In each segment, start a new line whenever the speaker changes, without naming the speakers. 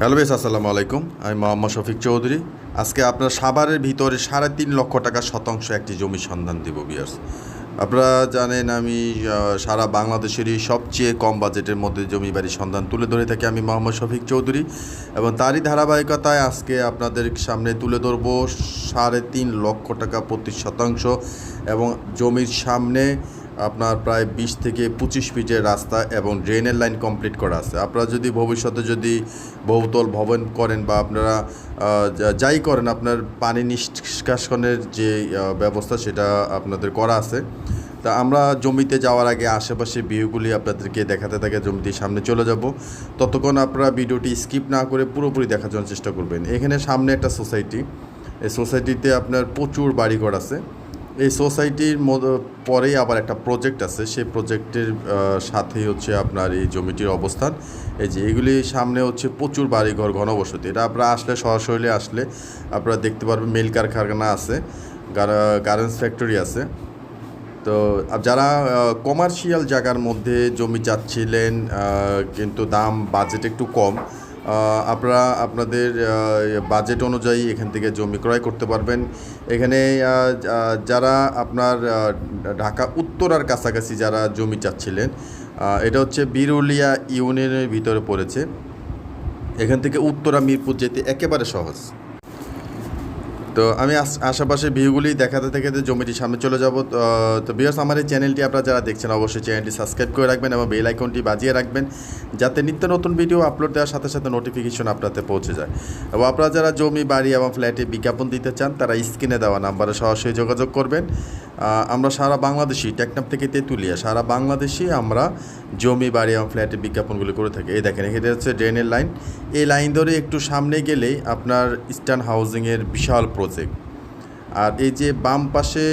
Hello বেশ, আসসালামু আলাইকুম। আমি মোহাম্মদ শফিক চৌধুরী। আজকে আপনার সাভারের ভিতরে সাড়ে তিন লক্ষ টাকা শতাংশ একটি জমির সন্ধান দেব বিয়ার্স আপনারা জানেন আমি সারা বাংলাদেশেরই সবচেয়ে কম বাজেটের মধ্যে জমি বাড়ির সন্ধান তুলে ধরে থাকি আমি মোহাম্মদ শফিক চৌধুরী এবং তারই ধারাবাহিকতায় আজকে আপনাদের সামনে তুলে ধরবো সাড়ে তিন লক্ষ টাকা প্রতি শতাংশ এবং জমির সামনে আপনার প্রায় বিশ থেকে পঁচিশ ফিটের রাস্তা এবং ড্রেনের লাইন কমপ্লিট করা আছে। আপনারা যদি ভবিষ্যতে যদি বহুতল ভবন করেন বা আপনারা যাই করেন, আপনার পানি নিষ্কাশনের যে ব্যবস্থা সেটা আপনাদের করা আছে। তা আমরা জমিতে যাওয়ার আগে আশেপাশে ভিউগুলি আপনাদেরকে দেখাতে থাকে, জমিটির সামনে চলে যাব। ততক্ষণ আপনারা ভিডিওটি স্কিপ না করে পুরোপুরি দেখার জন্য চেষ্টা করবেন। এখানে সামনে একটা সোসাইটি। এই সোসাইটিতে আপনার প্রচুর বাড়িঘর আছে। এই সোসাইটির পরেই আবার একটা প্রজেক্ট আছে। সেই প্রজেক্টের সাথেই হচ্ছে আপনার এই জমিটির অবস্থান। এই যে এগুলি সামনে হচ্ছে প্রচুর বাড়িঘর, ঘনবসতি। এটা আপনারা আসলে সরাসরি আসলে আপনারা দেখতে পারবেন মিল কারখানা আছে গার্মেন্টস ফ্যাক্টরি আছে। তো যারা কমার্শিয়াল জায়গার মধ্যে জমি চাচ্ছিলেন কিন্তু দাম, বাজেট একটু কম আপনারা আপনাদের বাজেট অনুযায়ী এখান থেকে জমি ক্রয় করতে পারবেন। এখানে যারা আপনার ঢাকা উত্তরার কাছাকাছি যারা জমি চাচ্ছিলেন এটা হচ্ছে বিরুলিয়া ইউনিয়নের ভিতরে পড়েছে। এখান থেকে উত্তরা মিরপুর যেতে একেবারে সহজ। তো আমি আশ- আশেপাশে ভিউগুলি দেখাতে দেখাতে জমিটির সামনে চলে যাব। তো বিয়ার্স আমার এই চ্যানেলটি আপনারা যারা দেখছেন, অবশ্যই চ্যানেলটি সাবস্ক্রাইব করে রাখবেন এবং বেল আইকনটি বাজিয়ে রাখবেন, যাতে নিত্য নতুন ভিডিও আপলোড দেওয়ার সাথে সাথে নোটিফিকেশন আপনাদের পৌঁছে যায়। এবং আপনারা যারা জমি, বাড়ি এবং ফ্ল্যাটে বিজ্ঞাপন দিতে চান, তারা স্ক্রিনে দেওয়া নাম্বারে সরাসরি যোগাযোগ করবেন। আমরা সারা বাংলাদেশি টেকনাপ থেকে তেঁতুলিয়া, সারা বাংলাদেশি আমরা জমি, বাড়ি এবং ফ্ল্যাটে বিজ্ঞাপনগুলি করে থাকি। এই দেখেন, এখানে হচ্ছে ড্রেনের লাইন এই লাইন ধরে একটু সামনে গেলেই আপনার ইস্টার্ন হাউজিংয়ের বিশাল প্রজেক্ট আর এই যে বাম পাশে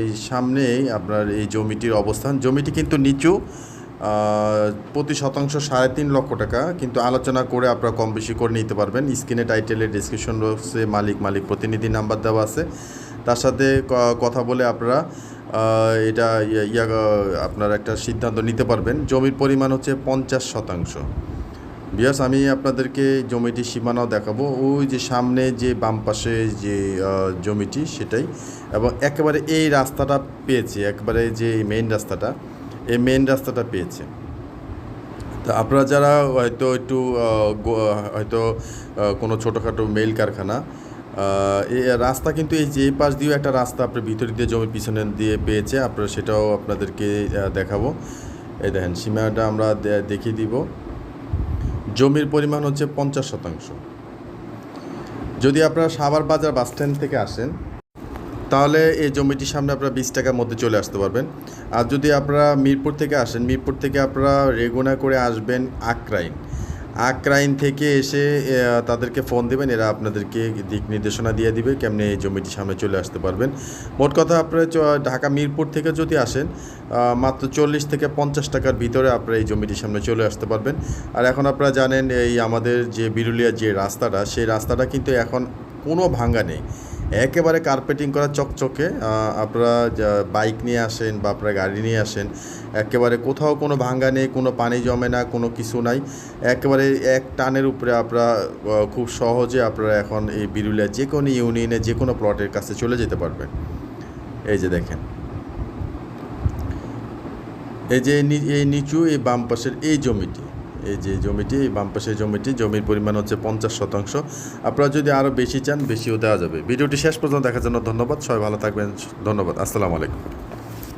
এই সামনেই আপনার এই জমিটির অবস্থান। জমিটি কিন্তু নিচু প্রতি শতাংশ সাড়ে তিন লক্ষ টাকা। কিন্তু আলোচনা করে আপনারা কম বেশি করে নিতে পারবেন। স্ক্রিনে টাইটেলের ডিসক্রিপশন বক্সে মালিক মালিক প্রতিনিধি নাম্বার দেওয়া আছে। তার সাথে কথা বলে আপনারা এটা ইয়া- আপনার একটা সিদ্ধান্ত নিতে পারবেন। জমির পরিমাণ হচ্ছে পঞ্চাশ শতাংশ। বিয়াস আমি আপনাদেরকে জমিটির সীমানাও দেখাবো। ওই যে সামনে যে বাম পাশে যে জমিটি, সেটাই। এবং একেবারে এই রাস্তাটা পেয়েছে, একবারে যে মেইন রাস্তাটা, এই মেইন রাস্তাটা পেয়েছে। তো আপনারা যারা হয়তো একটু হয়তো কোনো ছোটোখাটো মেইল কারখানা রাস্তা কিন্তু এই যে পাশ দিয়েও একটা রাস্তা আপনার ভিতর দিয়ে জমির পিছনে দিয়ে পেয়েছে, আপনারা সেটাও আপনাদেরকে দেখাবো। এই দেখেন, সীমাটা আমরা দেখিয়ে দিব। জমির পরিমাণ হচ্ছে পঞ্চাশ শতাংশ। যদি আপনারা সাভার বাজার বাস স্ট্যান্ড থেকে আসেন, তাহলে এই জমিটির সামনে আপনারা বিশ টাকার মধ্যে চলে আসতে পারবেন। আর যদি আপনারা মিরপুর থেকে আসেন, মিরপুর থেকে আপনারা রেগুনা করে আসবেন আক্রাইন। আক্রাইন থেকে এসে তাদেরকে ফোন দেবেন, এরা আপনাদেরকে দিক নির্দেশনা দিয়ে দিবে কেমনে এই জমিটির সামনে চলে আসতে পারবেন। মোট কথা আপনারা ঢাকা মিরপুর থেকে যদি আসেন মাত্র চল্লিশ থেকে পঞ্চাশ টাকার ভিতরে আপনারা এই জমিটির সামনে চলে আসতে পারবেন। আর এখন আপনারা জানেন, এই আমাদের যে বিরুলিয়ার যে রাস্তাটা, সেই রাস্তাটা কিন্তু এখন কোনো ভাঙ্গা নেই। একেবারে কার্পেটিং করা চকচকে আপনারা বাইক নিয়ে আসেন বা আপনারা গাড়ি নিয়ে আসেন, একেবারে কোথাও কোনো ভাঙ্গা নেই, কোনো পানি জমে না, কোনো কিছু নাই। একেবারে এক টানের উপরে আপনারা খুব সহজে আপনারা এখন এই বিরুলিয়া যে কোনো ইউনিয়নে যে কোনো প্লটের কাছে চলে যেতে পারবেন। এই যে দেখেন। এই যে এই নিচু, এই বাম পাশের এই জমিটি এই যে জমিটি এই বাম পাশের জমিটি, জমির পরিমাণ হচ্ছে পঞ্চাশ শতাংশ। আপনারা যদি আরও বেশি চান, বেশিও দেওয়া যাবে। ভিডিওটি শেষ পর্যন্ত দেখার জন্য ধন্যবাদ। সবাই ভালো থাকবেন। ধন্যবাদ। আসসালামু আলাইকুম।